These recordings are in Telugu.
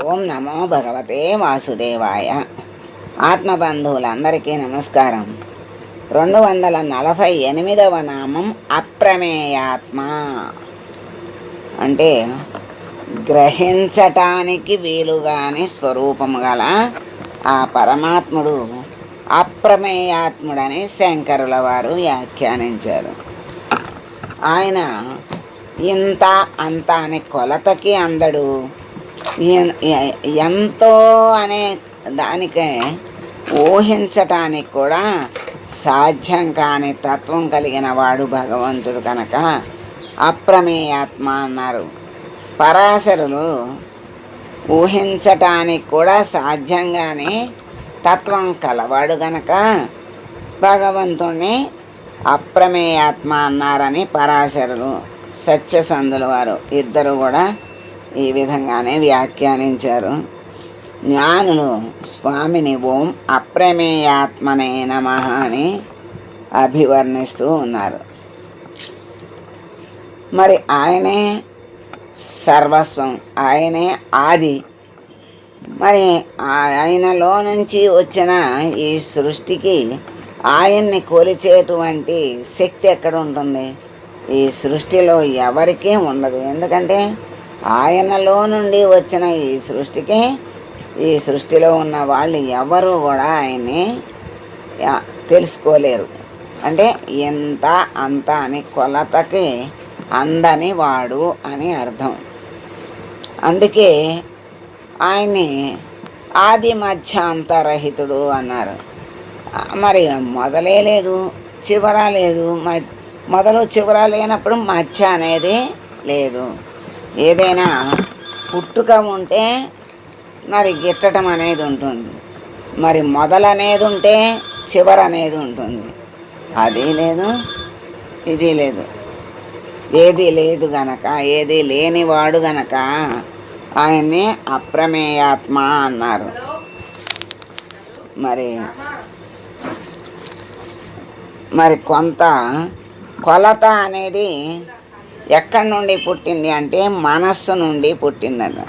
ఓం నమో భగవతే వాసుదేవాయ. ఆత్మబంధువులందరికీ నమస్కారం. రెండు వందల నలభై ఎనిమిదవ నామం అప్రమేయాత్మ. అంటే గ్రహించటానికి వీలుగాని స్వరూపము గల ఆ పరమాత్ముడు అప్రమేయాత్ముడని శంకరుల వారు వ్యాఖ్యానించారు. ఆయన ఇంత అంత అనే కొలతకి అందడు. ఎంతో అనే దానికే ఊహించటానికి కూడా సాధ్యం కాని తత్వం కలిగిన వాడు భగవంతుడు కనుక అప్రమేయాత్మ అన్నారు. పరాశరులు ఊహించటానికి కూడా సాధ్యంగానే తత్వం కలవాడు గనక భగవంతుణ్ణి అప్రమేయాత్మ అన్నారని పరాశరులు సత్యసంధుల వారు ఇద్దరు కూడా ఈ విధంగానే వ్యాఖ్యానించారు. జ్ఞానులు స్వామిని ఓం అప్రమేయాత్మనే నమ అని అభివర్ణిస్తూ ఉన్నారు. మరి ఆయనే సర్వస్వం ఆయనే ఆది. మరి ఆయనలో నుంచి వచ్చిన ఈ సృష్టికి ఆయన్ని కొలిచేటువంటి శక్తి ఎక్కడ ఉంటుంది? ఈ సృష్టిలో ఎవరికీ ఉండదు. ఎందుకంటే ఆయనలో నుండి వచ్చిన ఈ సృష్టికి ఈ సృష్టిలో ఉన్న వాళ్ళు ఎవరు కూడా ఆయన్ని తెలుసుకోలేరు. అంటే ఎంత అంత అని కొలతకి అందని వాడు అని అర్థం. అందుకే ఆయన్ని ఆది మధ్య అంతరహితుడు అన్నారు. మరి మొదలే లేదు చివర లేదు మ- మొదలు చివర లేనప్పుడు మధ్య అనేది లేదు. ఏదైనా పుట్టుక ఉంటే మరి గిట్టడం అనేది ఉంటుంది. మరి మొదలనేది ఉంటే చివరి అనేది ఉంటుంది. అది లేదు ఇది లేదు. ఏది లేదు గనక ఏది లేనివాడు గనక ఆయన్ని అప్రమేయాత్మ అన్నారు. మరి మరి కొంత కొలత అనేది ఎక్కడి నుండి పుట్టింది అంటే మనస్సు నుండి పుట్టిందట.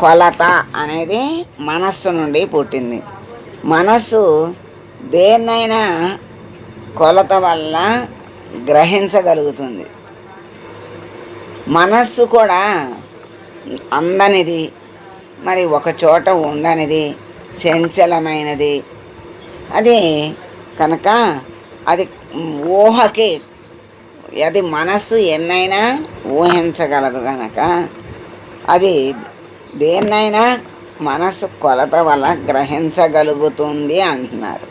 కొలత అనేది మనస్సు నుండి పుట్టింది. మనస్సు దేన్నైనా కొలత వల్ల గ్రహించగలుగుతుంది. మనస్సు కూడా అందనిది మరి ఒక చోట ఉండనిది చంచలమైనది. అది కనుక అది ఊహకి అది మనస్సు ఎన్నైనా ఊహించగలదు కనుక అది దేన్నైనా మనస్సు కొలత వల్ల గ్రహించగలుగుతుంది అంటున్నారు.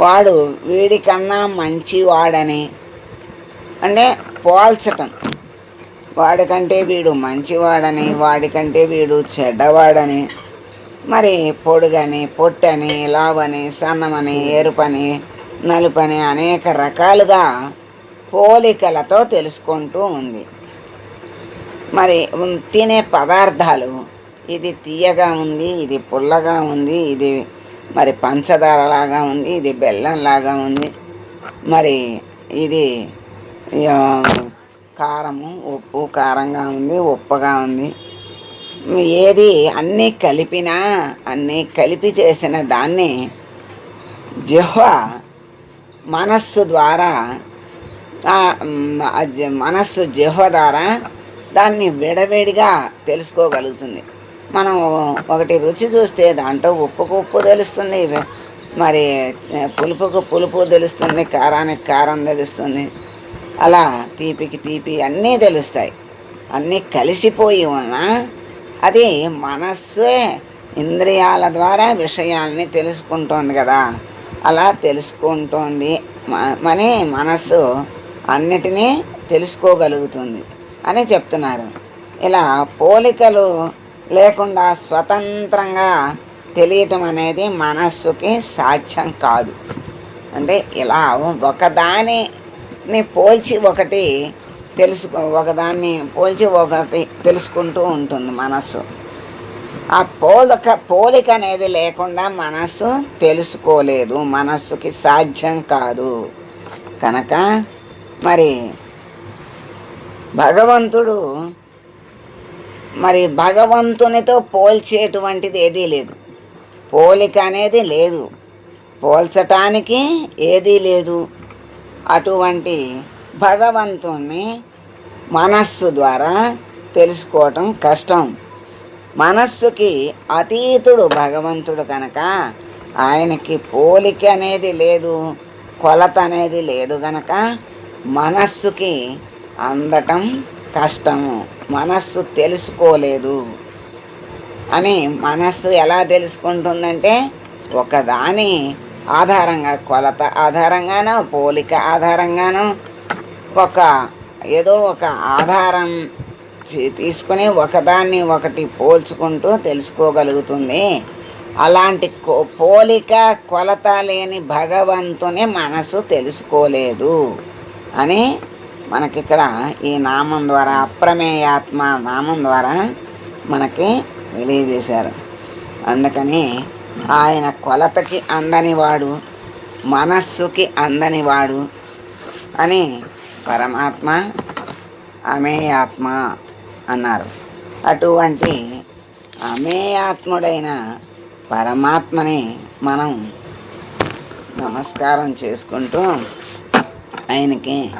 వాడు వీడికన్నా మంచివాడని అంటే పోల్చటం. వాడికంటే వీడు మంచివాడని వాడికంటే వీడు చెడ్డవాడని మరి పొడుగని పొట్టని లావని సన్నమని ఎరుపని నలుపని అనేక రకాలుగా పోలికలతో తెలుసుకుంటూ ఉంది. మరి తినే పదార్థాలు. ఇది తీయగా ఉంది ఇది పుల్లగా ఉంది ఇది మరి పంచదారలాగా ఉంది ఇది బెల్లంలాగా ఉంది. మరి ఇది కారము ఉప్పు కారంగా ఉంది ఉప్పగా ఉంది. ఏది అన్నీ కలిపినా అన్నీ కలిపి చేసిన దాన్ని జిహ్వ మనస్సు ద్వారా మనస్సు జిహ్వ ద్వారా దాన్ని విడవిడిగా తెలుసుకోగలుగుతుంది. మనం ఒకటి రుచి చూస్తే దాంట్లో ఉప్పుకు ఉప్పు తెలుస్తుంది మరి పులుపుకు పులుపు తెలుస్తుంది కారానికి కారం తెలుస్తుంది. అలా తీపికి తీపి అన్నీ తెలుస్తాయి. అన్నీ కలిసిపోయి ఉన్నా అది మనస్సే ఇంద్రియాల ద్వారా విషయాల్ని తెలుసుకుంటోంది కదా. అలా తెలుసుకుంటోంది మ- మనస్సు అన్నిటినీ తెలుసుకోగలుగుతుంది అని చెప్తున్నారు. ఇలా పోలికలు లేకుండా స్వతంత్రంగా తెలియటం అనేది మనస్సుకి సాధ్యం కాదు. అంటే ఇలా ఒకదానిని పోల్చి ఒకటి తెలుసుకో ఒకదాన్ని పోల్చి ఒకటి తెలుసుకుంటూ ఉంటుంది మనస్సు. ఆ పోలిక పోలిక అనేది లేకుండా మనస్సు తెలుసుకోలేదు. మనస్సుకి సాధ్యం కాదు. కనుక మరి భగవంతుడు మరి భగవంతునితో పోల్చేటువంటిది ఏదీ లేదు. పోలిక అనేది లేదు. పోల్చటానికి ఏదీ లేదు. అటువంటి భగవంతుణ్ణి మనస్సు ద్వారా తెలుసుకోవటం కష్టం. మనస్సుకి అతీతుడు భగవంతుడు కనుక ఆయనకి పోలిక అనేది లేదు కొలత అనేది లేదు గనక మనస్సుకి అందటం కష్టము. మనస్సు తెలుసుకోలేదు. అని మనస్సు ఎలా తెలుసుకుంటుందంటే ఒకదాని ఆధారంగా కొలత ఆధారంగానో పోలిక ఆధారంగానో ఒక ఏదో ఒక ఆధారం తీసుకుని ఒకదాన్ని ఒకటి పోల్చుకుంటూ తెలుసుకోగలుగుతుంది. అలాంటి కో- పోలిక కొలత లేని భగవంతుని మనసు తెలుసుకోలేదు. అని మనకిక్కడ ఈ నామం ద్వారా అప్రమేయాత్మ నామం ద్వారా మనకి తెలియజేశారు. అందుకని ఆయన కొలతకి అందనివాడు మనస్సుకి అందనివాడు అని పరమాత్మ అమేయాత్మ అన్నారు. అటువంటి అమేయాత్ముడైన పరమాత్మని మనం నమస్కారం చేసుకుంటూ ఆయనకి.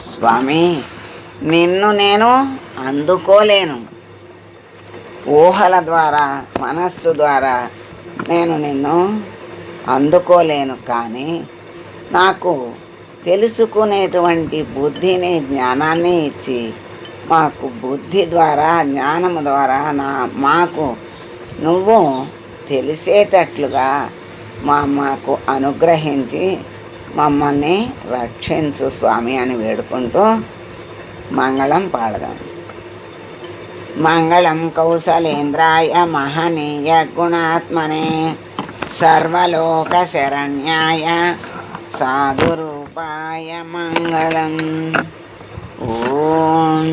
స్వామి నిన్ను నేను అందుకోలేను. ఊహల ద్వారా మనస్సు ద్వారా నేను నిన్ను అందుకోలేను కానీ నాకు తెలుసుకునేటువంటి బుద్ధిని జ్ఞానాన్ని ఇచ్చి మాకు బుద్ధి ద్వారా జ్ఞానము ద్వారా నా మాకు నువ్వు తెలిసేటట్లుగా మా మాకు అనుగ్రహించి మమ్మల్ని రక్షించు స్వామి అని వేడుకుంటూ మంగళం పాడదాం. మంగళం కౌశలేంద్రాయ మహనీయ గుణాత్మనే సర్వలోక శరణ్యాయ సాధురూపాయ మంగళం. ఓం